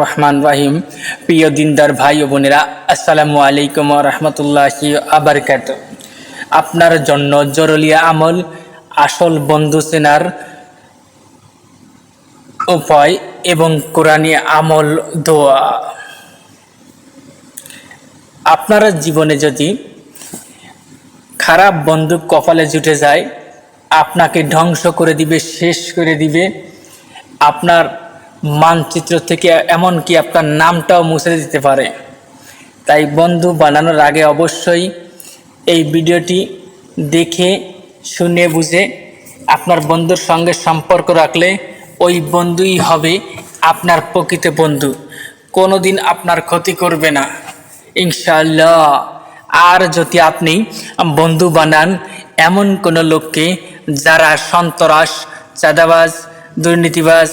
রহমান রাহিম। প্রিয় দিনদার ভাই ও বোনেরা, আসসালামু আলাইকুম রহমতুল্লাহি আবরকাত আপনার জন্য জরুরি আমল, আসল বন্ধু চেনার উপায় এবং কোরআনী আমল দোয়া। আপনার জীবনে যদি খারাপ বন্ধু কপালে জুটে যায়, আপনাকে ধ্বংস করে দিবে, শেষ করে দিবে আপনার মানচিত্র থেকে এমনকি আপনার নামটাও মুছে দিতে পারে। তাই বন্ধু বানানোর আগে অবশ্যই এই ভিডিওটি দেখে, শুনে, বুঝে আপনার বন্ধুর সঙ্গে সম্পর্ক রাখলে ওই বন্ধুই হবে আপনার প্রকৃত বন্ধু। কোনো দিন আপনার ক্ষতি করবে না। ইনশাল্লাহ আর যদি আপনি বন্ধু বানান এমন কোনো লোককে যারা সন্তরাস, চাঁদাবাজ দুর্নীতিবাজ,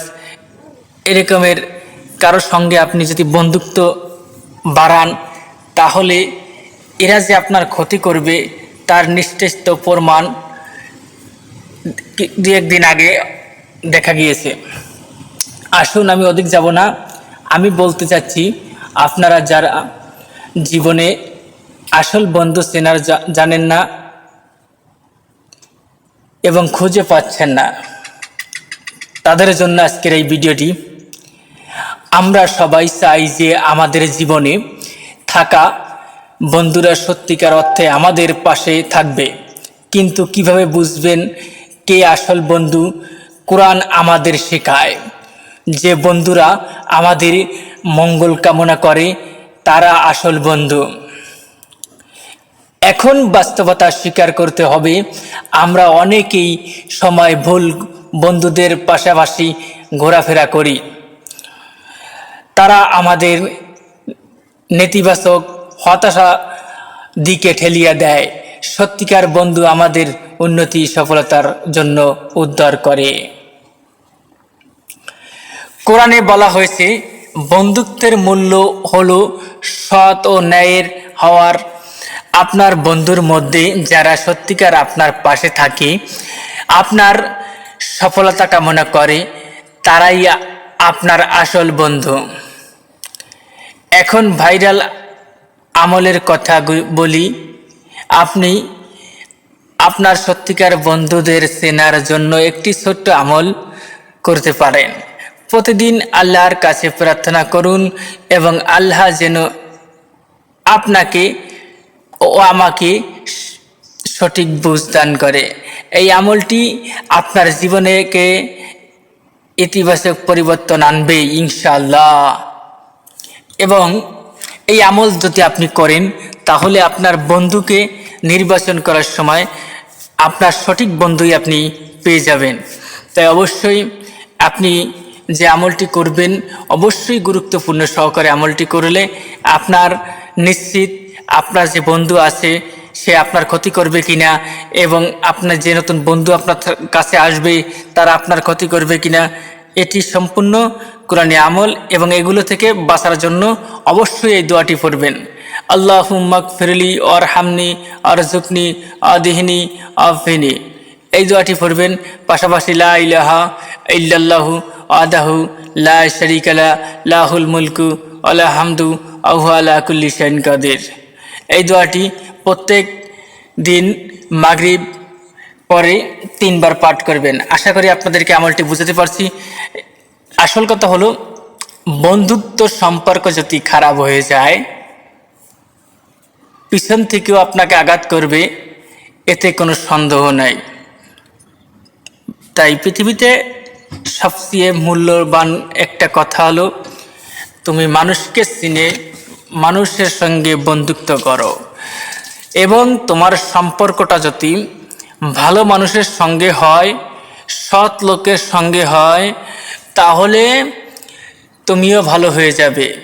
এরকমের কারোর সঙ্গে আপনি যদি বন্ধুত্ব বাড়ান, তাহলে এরা যে আপনার ক্ষতি করবে, তার নিশ্চিত প্রমাণ দু একদিন আগে দেখা গিয়েছে। আসুন, আমি অধিক যাব না। আমি বলতে চাচ্ছি, আপনারা যারা জীবনে আসল বন্ধু চেনার জানেন না এবং খুঁজে পাচ্ছেন না তাদের জন্য আজকের এই ভিডিওটি। আমরা সবাই চাই যে আমাদের জীবনে থাকা বন্ধুরা সত্যিকার অর্থে আমাদের পাশে থাকবে। কিন্তু কীভাবে বুঝবেন কে আসল বন্ধু? কোরআন আমাদের শেখায়। যে বন্ধুরা আমাদের মঙ্গল কামনা করে, তারা আসল বন্ধু। এখন বাস্তবতা স্বীকার করতে হবে, আমরা অনেকেই সময় ভুল বন্ধুদের পাশাপাশি ঘোরাফেরা করি। তারা আমাদের নেতিবাচক হতাশা দিকে ঠেলিয়ে দেয়। সত্যিকার বন্ধু আমাদের উন্নতি, সফলতার জন্য উদ্ধার করে। কোরআনে বলা হয়েছে, বন্ধুত্বের মূল্য হল সৎ ও ন্যায়ের হওয়ার। আপনার বন্ধুর মধ্যে যারা সত্যিকার আপনার পাশে থাকে, আপনার সফলতা কামনা করে, তারাই আপনার আসল বন্ধু। এখন ভাইরাল আমলের কথা বলি, আপনি আপনার সত্যিকার বন্ধুদের চেনার জন্য একটি ছোট্ট আমল করতে পারেন। প্রতিদিন আল্লাহর কাছে প্রার্থনা করুন এবং আল্লাহ যেন আপনাকে ও আমাকে সঠিক বুঝ দান করে। এই আমলটি আপনার জীবনেকে ইতিবাচক পরিবর্তন আনবে, ইনশাআল্লাহ। এবং এই আমল যদি আপনি করেন, তাহলে আপনার বন্ধুকে নির্বাচন করার সময় আপনার সঠিক বন্ধুই আপনি পেয়ে যাবেন। তাই অবশ্যই আপনি যে আমলটি করবেন, অবশ্যই গুরুত্বপূর্ণ সহকারে আমলটি করলে আপনার নিশ্চিত আপনার যে বন্ধু আছে সে আপনার ক্ষতি করবে কিনা এবং আপনার যে নতুন বন্ধু আপনার কাছে আসবে, তারা আপনার ক্ষতি করবে কিনা, এটি সম্পূর্ণ কোরআনী আমল এবং এগুলো থেকে বাঁচার জন্য অবশ্যই এই দোয়াটি পড়বেন। আল্লাহ হুম্মাক ফিরলি অর হামনি অর জুকনি অদিহিনী আফিনী। এই দোয়াটি পড়বেন, পাশাপাশি লা ইলাহা ইল্লাল্লাহু আদাহু লা শরিকালা লাহুল মুলকু আলা হামদু, আহু আলা কুল্লি শাইন কাদের। এই দোয়াটি প্রত্যেক দিন মাগরিব পরে তিনবার পাঠ করবেন। আশা করি আপনাদেরকে আমলটি বুঝাতে পারছি। আসল কথা হলো, বন্ধুত্ব সম্পর্ক যদি খারাপ হয়ে যায়, পিছন থেকেও আপনাকে আঘাত করবে, এতে কোনো সন্দেহ নাই। তাই পৃথিবীতে সবচেয়ে মূল্যবান একটা কথা হলো, তুমি মানুষকে চিনে মানুষের সঙ্গে বন্ধুত্ব করো। এবং তোমার সম্পর্কটা যদি ভালো মানুষের সঙ্গে হয়, সৎ লোকের সঙ্গে হয়, তাহলে তুমিও ভালো হয়ে যাবে।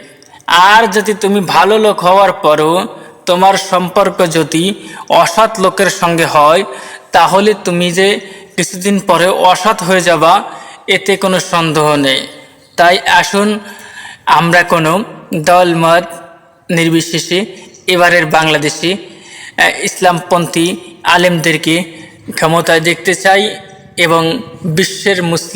আর যদি তুমি ভালো লোক হওয়ার পরও তোমার সম্পর্ক যদি অসৎ লোকের সঙ্গে হয়, তাহলে তুমি যে কিছুদিন পরে অসৎ হয়ে যাবা, এতে কোনো সন্দেহ নেই। তাই আসুন, আমরা কোনো দল মত নির্বিশেষে এবারের বাংলাদেশে ইসলামপন্থী আলেমদেরকে ক্ষমতায় দেখতে চাই এবং বিশ্বের মুসলিম